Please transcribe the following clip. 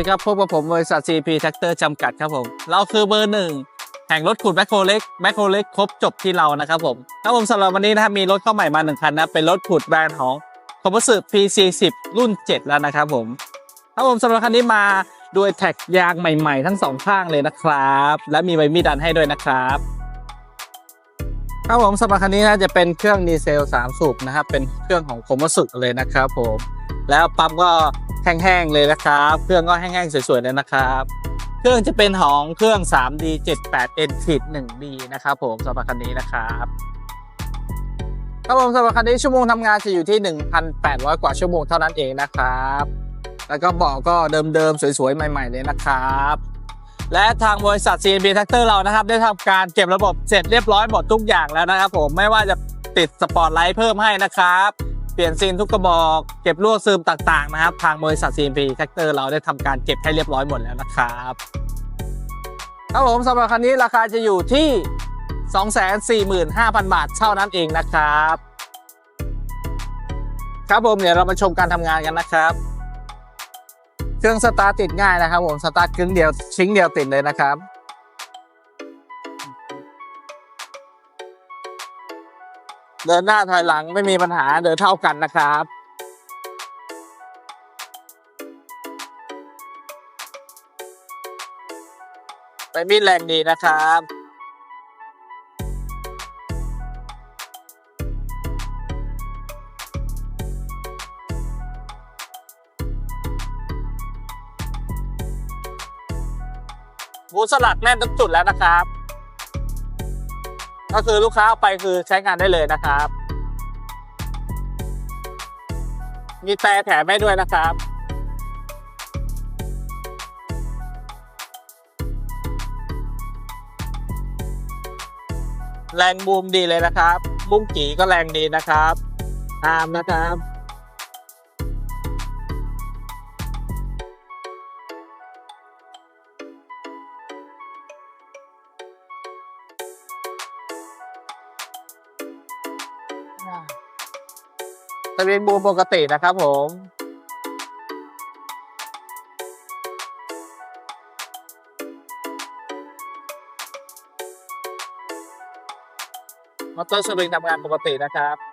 ดีครับพบกับผมบริษัท CP Tractor จำกัดครับผม เราคือเบอร์หนึ่งแห่งรถขุดแบคโฮเล็กแบคโฮเล็กครบจบที่เรานะครับผมครับผมสำหรับวันนี้นะครับมีรถเข้าใหม่มาหนึ่งคันนะเป็นรถขุดแบรนด์ของคอม p พ s พี PC10 รุ่น 7 แล้วนะครับผมครับผมสำหรับคันนี้มาด้วยแท็กยางใหม่ๆ ทั้งสองข้างเลยนะครับ และมีใบมีดดันให้ด้วยนะครับครับผมสำหรับคันนี้นะจะเป็นเครื่องดีเซล 3 สูบนะครับเป็นเครื่องของคอม p พ s เลยนะครับผมแล้วปั๊มก็ แห้งๆเลยนะครับ เครื่องก็แห้งๆสวยๆเลยนะครับ เครื่องจะเป็นของเครื่อง 3D 78N ขี 1B นะครับผมสำหรับคันนี้นะครับครับผมสำหรับคันนี้ชั่วโมงทำงานจะอยู่ที่ 1,800 กว่าชั่วโมงเท่านั้นเองนะครับ แล้วก็เบาะก็เดิมๆสวยๆใหม่ ๆ เลยนะครับและทางบริษัท CNB Tractor เรานะครับ ได้ทำการเก็บระบบเสร็จเรียบร้อยหมดทุกอย่างแล้วนะครับผมไม่ว่าจะติดสปอร์ตไลท์เพิ่มให้นะครับ ปลี่ยนซีนทุกกระบอกเก็บลวดซึมต่างๆนะครับ ทางบริษัท CNB Tractor เราได้ทำการเก็บให้เรียบร้อยหมดแล้วนะครับครับผมสำหรับคันนี้ราคาจะอยู่ที่ 245,000 บาทเท่านั้นเองนะครับ ครับผมเดี๋ยวเรามาชมการทำงานกันนะครับ เครื่องสตาร์ทติดง่ายนะครับผมสตาร์ทครึ่งเดียวชิ้งเดียวติดเลยนะครับ เดินหน้าถอยหลังไม่มีปัญหาเดินเท่ากันนะครับไปมีดแรงดีนะครับหมูสลัดแน่นทุกจุดแล้วนะครับ ก็คือลูกค้าเอาไปคือใช้งานได้เลยนะครับ มีแต่แถมให้ด้วยนะครับแรงบูมดีเลยนะครับ บุ้งกีก็แรงดีนะครับ ตามนะครับ ทะเบียนบูมปกตินะครับผมมอเตอร์สวิงทำงานปกตินะครับ